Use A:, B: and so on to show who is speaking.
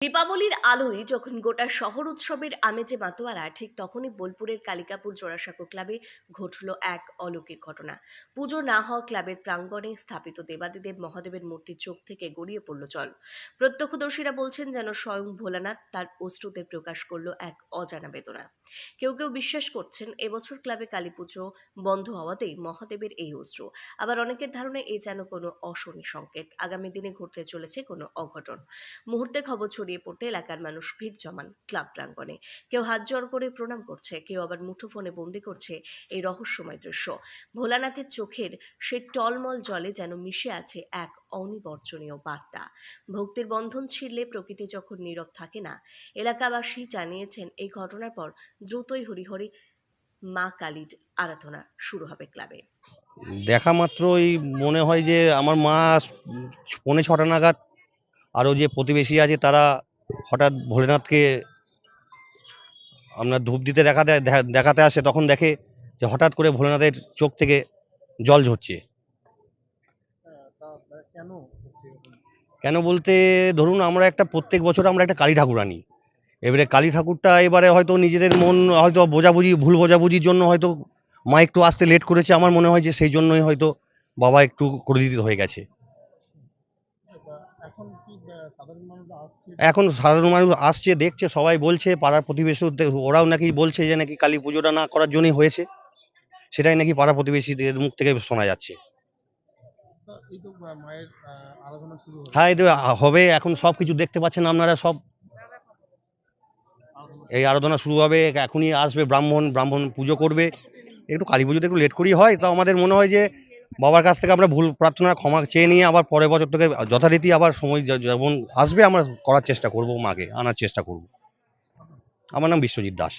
A: দীপাবলির আলোয় যখন গোটা শহর উৎসবের আমেজে মাতোয়ারা, ঠিক তখনই বোলপুরের কালিকাপুর জোড়াসাঁকো ক্লাবে ঘটল এক অলৌকিক ঘটনা। পুজো না হওয়া ক্লাবের প্রাঙ্গণে স্থাপিত দেবাদিদেব মহাদেবের মূর্তির চোখ থেকে গড়িয়ে পড়ল জল। প্রত্যক্ষদর্শীরা বলছেন যেন স্বয়ং ভোলানাথ তার অশ্রুতে প্রকাশ করল এক অজানা বেদনা। কেউ কেউ বিশ্বাস করছেন, এবছর ক্লাবে কালী পুজো বন্ধ হওয়াতেই মহাদেবের এই অশ্রু আবার অনেকের ধারণা এই যেন কোনো অশনি সংকেত। আগামী দিনে ঘটতে চলেছে কোনো অঘটন। মুহূর্তে খবর ছড়িয়ে পড়তে এলাকার মানুষ ভিড় জমান ক্লাব প্রাঙ্গণে। কেউ হাত জড় করে প্রণাম করছে, কেউ আবার মুঠোফোনে বন্দি করছে এই রহস্যময় দৃশ্য। ভোলানাথের চোখের সে টলমল জলে যেন মিশে আছে এক অনিবর্জনীয় বার্তা। ভক্তির বন্ধন ছিঁড়লে প্রকৃতি যখন নীরব থাকে না, এলাকাবাসী জানিয়েছেন এই ঘটনার পর দ্রুতই হরিহরি মা কালীর আরাধনা শুরু হবে ক্লাবে।
B: দেখা মাত্রই মনে হয় যে আমার মা পৌনে ছটা নাগাদ আরও যে প্রতিবেশী আছে তারা হঠাৎ ভোলেনাথকে আপনার ধূপ দিতে দেখা- দেখাতে আসে, তখন দেখে যে হঠাৎ করে ভোলেনাথের চোখ থেকে জল ঝরছে।
C: কেন
B: বলতে, ধরুন আমরা একটা প্রত্যেক বছর আমরা একটা কালী ঠাকুর আনি। এবারে কালী ঠাকুরটা এবারে হয়তো নিজেদের মন হয়তো বোঝাবুঝি, ভুল বোঝাবুঝির জন্য হয়তো মা একটু আসতে লেট করেছে, আমার মনে হয় যে সেই জন্যই হয়তো বাবা একটু ক্রোধিত হয়ে গেছে।
C: এখন সাধারণ মানুষ আসছে
B: দেখছে সবাই বলছে পাড়ার প্রতিবেশী ওরাও নাকি বলছে যে নাকি কালী পুজোটা না করার জন্যই হয়েছে। সেটাই নাকি পাড়া প্রতিবেশীদের মুখ থেকে শোনা যাচ্ছে। হ্যাঁ এই হবে এখন সব কিছু দেখতে পাচ্ছেন আপনারা সব। এই আরাধনা শুরু হবে এখনই আসবে ব্রাহ্মণ ব্রাহ্মণ পুজো করবে। একটু কালী পুজোতে একটু লেট করেই হয় তাও আমাদের মনে হয় যে বাবার কাছ থেকে আমরা ভুল প্রার্থনা ক্ষমা চেয়ে নিয়ে আবার পরের বছর থেকে যথারীতি আবার সময় যেমন আসবে আমরা করার চেষ্টা করব মাকে, আনার চেষ্টা করব। আমার নাম বিশ্বজিৎ দাস।